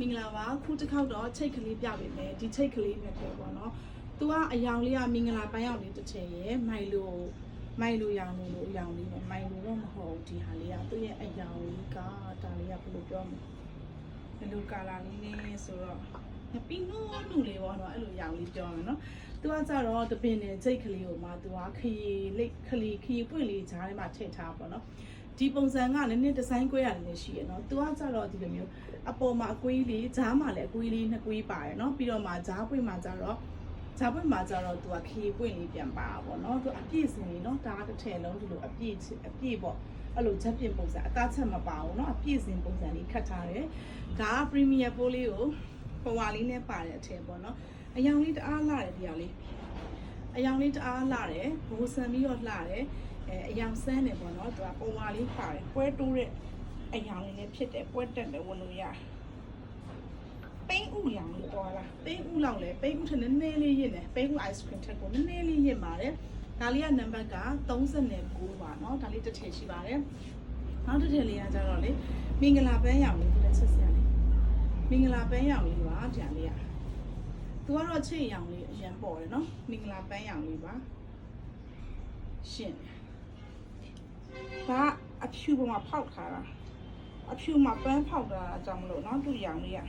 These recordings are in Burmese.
မင်္ဂလာပါခုတစ်ခေါက်တော့ချိတ်ကလေးပြပေးမယ်ဒီချိတ်ကလေးနဲ့ပြောပေါ့နော်သူကအယောင်လေးကမင်္ဂလာပန်းရောင်လေးတစ်ချိန်ရယ်မိုင်လိုမိုင်လိုရောင်လိုလိုအယောင်လေးနဲ့မိုင်လိုတော့မဟုတ်ဘူးဒီဟာလေးကသူ့ရဲ့အယောင်လေးကဒါလေးကဘယ်လိုပြောမလဲဘယ်လိုကာလာလေးနဲ့ဆိုတော့ပီနိုနူလေးပေါ့နော်အဲ့လိုရောင်လေးပြောမယ်နော်သူကကြတော့တပင်နဲ့ချိတ်ကလေးကိုမှသူကခရီလိတ်ခလီခရီပွင့်လေးဂျားထဲမှာထည့်ထားပေါ့နော် ဒီပုံစံကနည်းနည်းဒီဇိုင်းကွဲရတယ်လည်းရှိရနော်သူကကြတော့ဒီလိုမျိုးအပေါ်မှာအကွေးလေးဈားမှာလည်းအကွေးလေးနှစ်ကွေးပါတယ်နော်ပြီးတော့မှဈားပွင့်မှာကြတော့ဈာပွင့်မှာကြတော့သူကခေပွင့်လေးပြန်ပါပေါ့နော်သူအပြည့်စင်လေးနော်ဒါတစ်ထည်လုံးဒီလိုအပြည့်အပြည့်ပေါ့အဲ့လိုချက်ပြင်ပုံစံအသားချက်မပါဘူးနော်အပြည့်စင်ပုံစံလေးခတ်ထားတယ်ဒါက premier ပိုးလေးကိုပဝါလေးနဲ့ပါတယ်အထည်ပေါ့နော်အယောင်လေးတအားလာတယ်ဒီဟာလေး အယောင်လေးတအားလှတယ်ဘိုးဆန်ပြီးတော့လှတယ်အဲအယောင်ဆန်းတယ်ပေါ့နော်သူကပုံဝါလေးပါတယ်ပွဲတိုးတဲ့အယောင်လေးလည်းဖြစ်တယ်ပွဲတက်တယ်ဝင်လို့ရပိန်းဥရောင်လေးပေါ်လာပိန်းဥလောက်လဲပိန်းဥထက်နည်းနည်းလေးရင့်တယ်ပိန်းဥ ice cream ထက်ကိုနည်းနည်းလေးရင့်ပါတယ်ဒါလေးကနံပါတ်က39ပါเนาะဒါလေးတစ်ထည့်ရှိပါတယ်နောက်တစ်ထည့်လေးကကြတော့လေမင်္ဂလာပန်းရောင်လေးဒီလက်ချက်စရာလေးမင်္ဂလာပန်းရောင်လေးပါကြံလေးက သူကတော့ချစ်ရောင်လေးအရင်ပေါ်တယ်နော်မင်္ဂလာပန်းရောင်လေးပါရှင်ဒါအဖြူပေါ်မှာဖောက်ထားတာအဖြူမှာပန်းဖောက်တာအကြောင်းမလို့နော်သူရောင်လေးက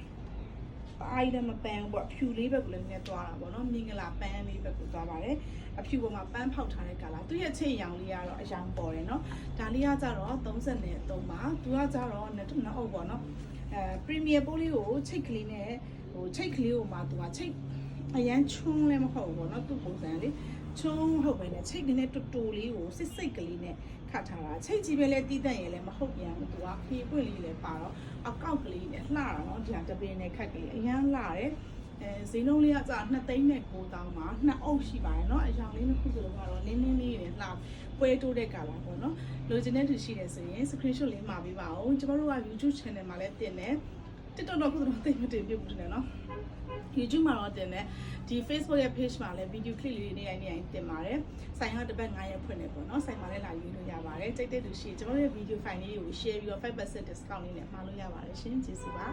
အားရမပန်းဘူးပေါ့အဖြူလေးဘက်ကလည်းနည်းသွားတာပေါ့နော်မင်္ဂလာပန်းလေးဘက်ကိုသွားပါတယ်အဖြူပေါ်မှာပန်းဖောက်ထားတဲ့ကာလာသူရဲ့ချစ်ရောင်လေးကတော့အရောင်ပေါ်တယ်နော်ဒါလေးကကြတော့33ပါသူကကြတော့နှစ်နှစ်အုပ်ပေါ့နော်အဲပရီမီယာပိုးလေးကိုချိတ်ကလေးနဲ့ဟိုချိတ်ကလေးကိုမှသူကချိတ် အရန်ချွန်းလည်းမဟုတ်ဘူးပေါ့နော်သူ့ပုံစံလေးချွန်းဟုတ်ပဲနဲ့ချိတ်ကလေးတူတူလေးကိုစစ်စိတ်ကလေးနဲ့ခတ်ထားတာချိတ်ကြီးပဲလဲတီးတန့်ရလဲမဟုတ်ပြန်ဘူးသူကဖေးပွင့်လေးလည်းပါတော့အကောက်ကလေးနဲ့လှတာနော်ဒီဟာတပင်းနဲ့ခတ်ကလေးအရန်လှတယ်အဲဈေးနှုန်းလေးကကြာ2သိန်းနဲ့9000ပါနှစ်အုပ်ရှိပါတယ်เนาะအရောင်လေးတစ်ခုစလုံးကတော့လင်းလင်းလေးနဲ့လှပွဲတိုးတဲ့ကာလာပေါ့เนาะလိုချင်တဲ့သူရှိတယ်ဆိုရင် screenshot လေးမှာပေးပါဦးကျမတို့က YouTube channel မှာလည်းတင်တယ် TikTok တော့ခုတော့သိမတင်ပြဘူးတယ်နော် YouTube မှာတော့တင်တယ်ဒီ Facebook ရဲ့ page မှာလည်း video clip လေးတွေနေတိုင်းနေတိုင်းတင်ပါတယ်ဆိုင်ကတစ်ပတ်9ရက်ဖွင့်နေပေါ့နော်ဆိုင်မှာလည်းလာယူလို့ရပါတယ်တိတ်တိတ်လူရှိရင်ကျွန်တော်ရဲ့ video file လေးတွေကို share ပြီးတော့5% discount လေးနဲ့မှာလို့ရပါတယ်ရှင်ကျေးဇူးပါ